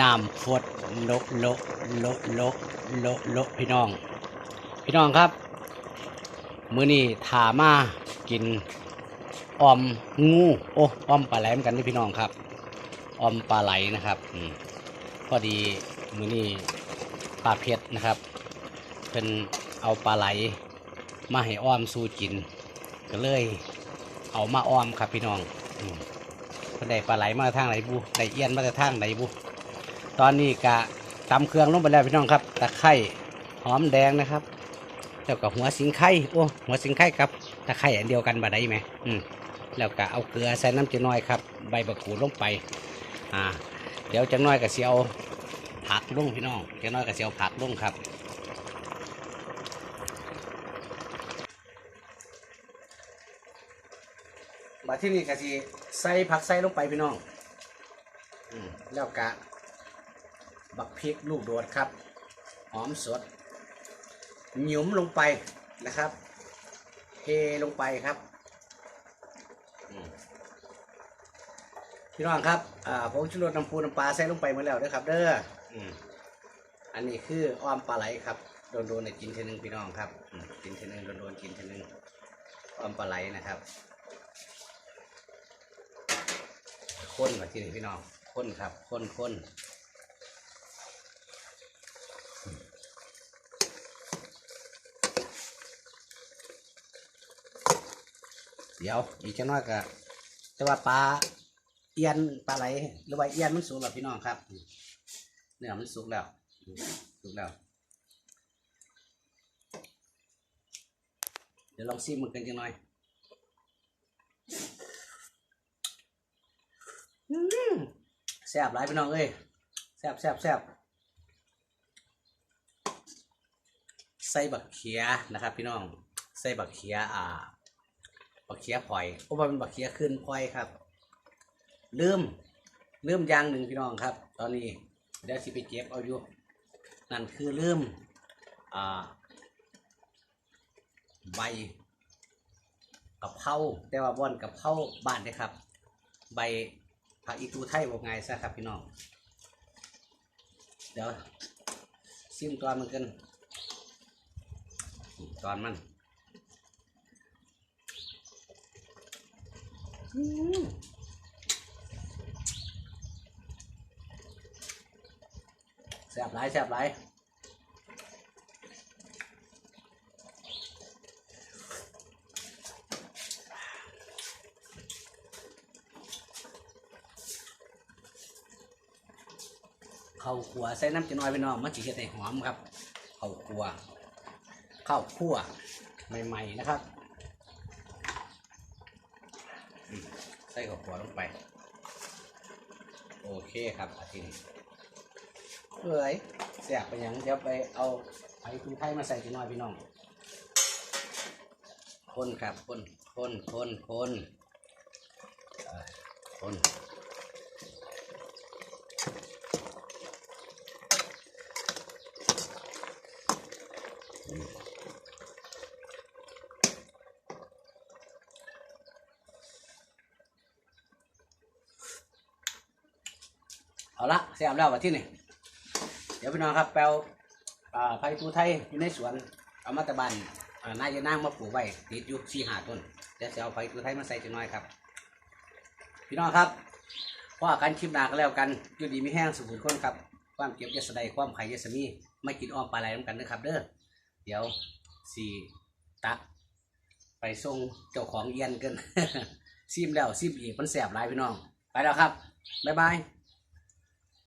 น้ำฟดโลโลโลโลโลโลพี่น้อง พี่น้องครับ มื้อนี้ถามากินออมงูโอ้ออมปลาไหลมกันนี่พี่น้องครับออมปลาไหลนะครับอืมพอดีมื้อนี้ปลาเพชรนะครับเพิ่นเอาปลาไหล มาให้อ้อมสู้กิน ก็เลย เอามาอ้อมครับพี่น้องอืมเพิ่นได้ปลาไหลมาทางไหนบุได้เอี้ยนมาทางไหนบุ ตอนนี้กะตำเครื่องลงไปแล้วพี่น้องครับตะไคร้หอมแดงนะครับแล้วก็หัวสิงไข่โอ้หัวสิงไข่กับตะไคร้อันเดียวกันบ่ได้ไหมอืมแล้วก็เอาเกลือใส่น้ำจะน้อยครับ ใบบักกูดลงไปอ่าเดี๋ยวจะน้อยก็เสียวผักลงพี่น้องจะน้อยก็เสียวผักลงครับมาที่นี่ก็สิใส่ผักใส่ลงไปพี่น้องอืมแล้วกะ บักพริกลูกโดดครับ หอมสดหยุมลงไปนะครับ เทลงไปครับพี่น้องครับผงชูรสน้ำปูน้ำปลาใส่ลงไปหมาแล้วเด้อครับ เด้ออันนี้คืออ้อมปลาไหลครับโดนๆเนี่ยกินเทนึงพี่น้องครับกินเทนึงโดนๆกินเทนึงอ้อมปลาไหลนะครับข้นมาที่นี่พี่น้องข้นครับข้นข้น เดี๋ยวอีกจังน้อยก็แต่ว่าปลาเอียนปลาไหลหรือว่าเอียนมันสุกแล้วพี่น้องครับเนื้อมันสุกแล้วสุกแล้ว เดี๋ยวลองซิมมันกันจังหน่อยแซ่บหลายพี่น้องเอ้ยแซ่บแซ่บแซ่บใส่บักเขียนะครับ พี่น้องใส่บักเขียอ่า บักเขียพลอยเพราะว่าเป็นบักเขียขึ้นพลอยครับ ลืมลืมยางหนึ่งพี่น้องครับ ตอนนี้เดี๋ยวสิไปเก็บเอาอยู่นั่นคือลืมอ่าใบกะเพราแต่ว่าบ่อนกะเพราบ้านเด้อครับ ใบผักอีตูไทยบอกไงซะครับพี่น้อง เดี๋ยวซิมตอนมันกันตอนมันอืม แซ่บหลายแซ่บหลายข้าวขัวใส่น้ำจะน้อยพี่น้องมันจะเฮ็ดให้หอมครับข้าวขัวข้าวคั่วใหม่ ๆ นะครับ ใส่ข้าวขัวลงไป โอเคครับอาทิตย์เอ้ยแซ่บไปหยังเดี๋ยวไปเอาไอ้คุณไทยมาใส่จะน้อยพี่น้อง คนครับคนคนคนคนเอ่อคน เอาละเสียบแล้ววันที่นี่เดี๋ยวพี่น้องครับแปลว่าไผ่ตูไทยอยู่ในสวนเอามาตะบันนายจะนั่งมาปลูกไว้ติดอยู่สี่หาต้นเดี๋ยวจะเอาไผ่ตูไทยมาใส่จังน้อยครับ พี่น้องครับว่ากันคลิปหนาก็แล้วกันอยู่ดีมีแห้งสุขุนคนครับ ความเก็บยาสะใดความไข่ยาสมีไม่กินอ้อมปลาไหลน้ำกันนะครับ เด้อเดี๋ยวสี่ตักไปส่งเจ้าของเอียนกันซิมแล้วซิมอีกมันแสบหลายพี่น้อง ไปแล้วครับ บ๊ายบาย